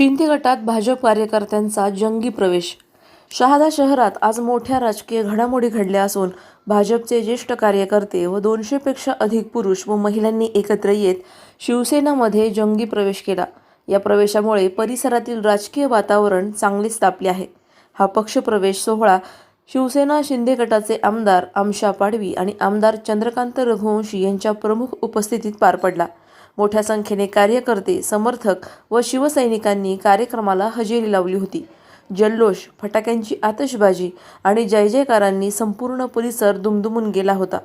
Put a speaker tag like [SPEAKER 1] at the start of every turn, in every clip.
[SPEAKER 1] शिंदे गटात भाजप कार्यकर्त्यांचा जंगी प्रवेश. शहादा शहरात आज मोठ्या राजकीय घडामोडी घडल्या असून भाजपचे ज्येष्ठ कार्यकर्ते व दोनशेपेक्षा अधिक पुरुष व महिलांनी एकत्र येत शिवसेनामध्ये जंगी प्रवेश केला. या प्रवेशामुळे परिसरातील राजकीय वातावरण चांगलेच तापले आहे. हा पक्षप्रवेश सोहळा शिवसेना शिंदे गटाचे आमदार आमशा पाडवी आणि आमदार चंद्रकांत रघुवंशी यांच्या प्रमुख उपस्थितीत पार पडला. मोठ्या संख्येने कार्यकर्ते समर्थक व शिवसैनिकांनी कार्यक्रमाला हजेरी लावली होती. जल्लोष फटाक्यांची आतषबाजी आणि जय जयकारांनी संपूर्ण परिसर दुमदुमून गेला होता.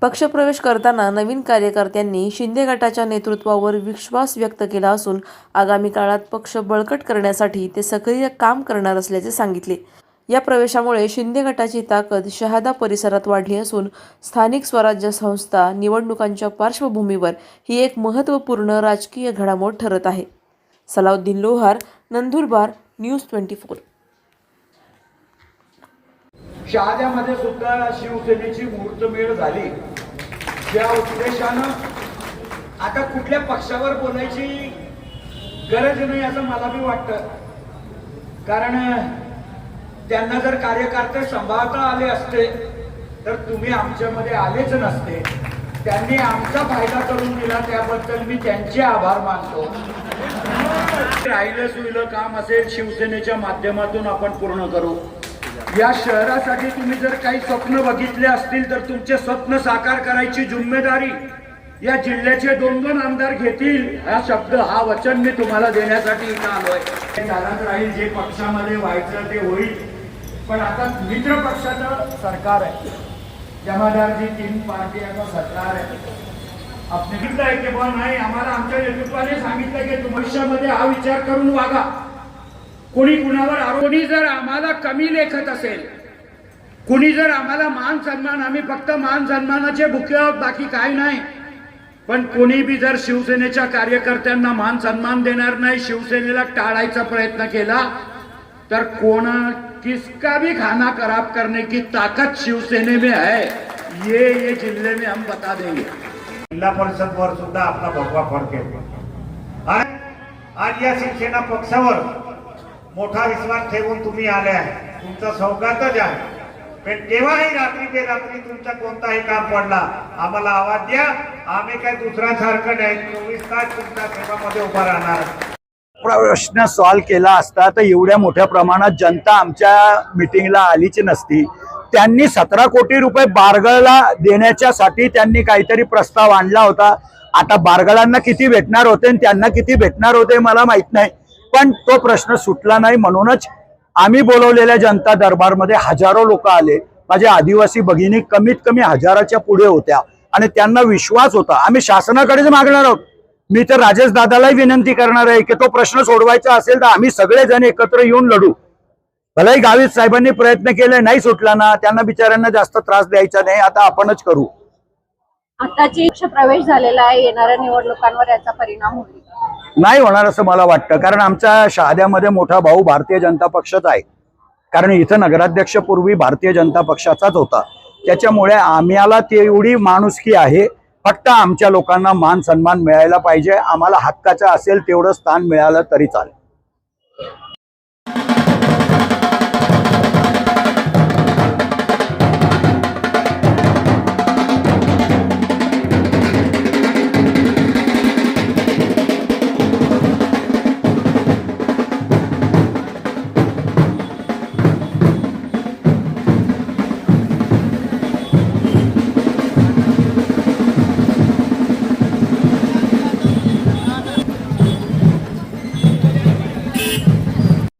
[SPEAKER 1] पक्षप्रवेश करताना नवीन कार्यकर्त्यांनी शिंदे गटाच्या नेतृत्वावर विश्वास व्यक्त केला असून आगामी काळात पक्ष बळकट करण्यासाठी ते सक्रिय काम करणार असल्याचे सांगितले. या प्रवेशामुळे शिंदे गटाची ताकद शहादा परिसरात वाढली असून स्थानिक स्वराज्य संस्था निवडणुकांच्या पार्श्वभूमीवर ही एक महत्त्वपूर्ण राजकीय घडामोड ठरत आहे. Salauddin Lohar Nandurbar news twenty four.
[SPEAKER 2] शहाद्यामध्ये सुद्धा शिवसेनेची मुहूर्तमेळ झाली. त्या उद्देशानं आता कुठल्या पक्षावर बोलायची गरज नाही असं मला बी वाटतं. कारण त्यांना जर कार्यकर्ते सांभाळता आले असते तर तुम्ही आमच्यामध्ये आलेच नसते. त्यांनी आमचा फायदा करून दिला त्याबद्दल मी त्यांचे आभार मानतो. राहिलं सुईलं काम असेल शिवसेनेच्या माध्यमातून आपण पूर्ण करू. या शहरासाठी तुम्ही जर काही स्वप्न बघितले असतील तर तुमचे स्वप्न साकार करायची जिम्मेदारी या जिल्ह्याचे दोन दोन आमदार घेतील. हा शब्द हा वचन मी तुम्हाला देण्यासाठी इथं आलोय. राहील जे पक्षामध्ये व्हायचं ते होईल. पण आता मित्र पक्षाचं सरकार आहे. जमादारजी तीन पार्टीचं सरकार आहे. आपण आहे की पण नाही आम्हाला आमच्या नेतृत्वाने सांगितलं की भविष्यामध्ये हा विचार करून वागा. कोणी कुणावर आरोपी जर आम्हाला कमी लेखत असेल कुणी जर आम्हाला मान सन्मान आम्ही फक्त मान सन्मानाचे भुके आहोत बाकी काय नाही. पण कोणी बी जर शिवसेनेच्या कार्यकर्त्यांना मान सन्मान देणार नाही शिवसेनेला टाळायचा प्रयत्न केला तर कोण किसका भी खाना खराब करने की ताकत शिवसेने में है ये ये जिले में हम बता देंगे।
[SPEAKER 3] जिल्हा परिषद वर सुद्धा आपला भगवा फडके। आज या शिवसेना पक्षावर मोठा विश्वास ठेवून तुम्ही आले आहे. तुमचा सौगातच आहे. पण केव्हाही रात्री ते रात्री तुमचा कोणताही काम पडला आम्हाला आवाज द्या. आम्ही काय दुसऱ्यासारखं नाही. चोवीस तास तुमच्या सेवामध्ये उभा राहणार.
[SPEAKER 4] प्रश्न सॉल्व्ह केला असता तर एवढ्या मोठ्या प्रमाणात जनता आमच्या मिटिंगला आलीच नसती. त्यांनी सतरा कोटी रुपये बारगळला देण्याच्यासाठी त्यांनी काहीतरी प्रस्ताव आणला होता. आता बारगळांना किती भेटणार होते आणि त्यांना किती भेटणार होते मला माहीत नाही. पण तो प्रश्न सुटला नाही. म्हणूनच आम्ही बोलवलेल्या जनता दरबारमध्ये हजारो लोक आले. माझ्या आदिवासी भगिनी कमीत कमी हजाराच्या पुढे होत्या. आणि त्यांना विश्वास होता. आम्ही शासनाकडेच मागणार आहोत. मी तर राजेश दादालाही विनंती करणार आहे की तो प्रश्न सोडवायचा असेल तर आम्ही सगळेजण एकत्र येऊन लढू. भलाही गावित साहेबांनी प्रयत्न केले नाही सुटला ना त्यांना बिचाऱ्यांना जास्त त्रास द्यायचा नाही आता आपणच करू.
[SPEAKER 5] आताची प्रवेश झालेला आहे येणाऱ्या निवडणुकांवर याचा परिणाम होईल.
[SPEAKER 4] नाही होणार असं मला वाटतं कारण आमच्या शहाद्यामध्ये मोठा भाऊ भारतीय जनता पक्षच आहे. कारण इथं नगराध्यक्ष पूर्वी भारतीय जनता पक्षाचाच होता. त्याच्यामुळे आम्हाला तेवढी माणुसकी आहे. फक्त आमच्या लोकांना मान सन्मान मिळायला पाहिजे. आम्हाला हक्काचं असेल तेवढं स्थान मिळालं तरी चालेल.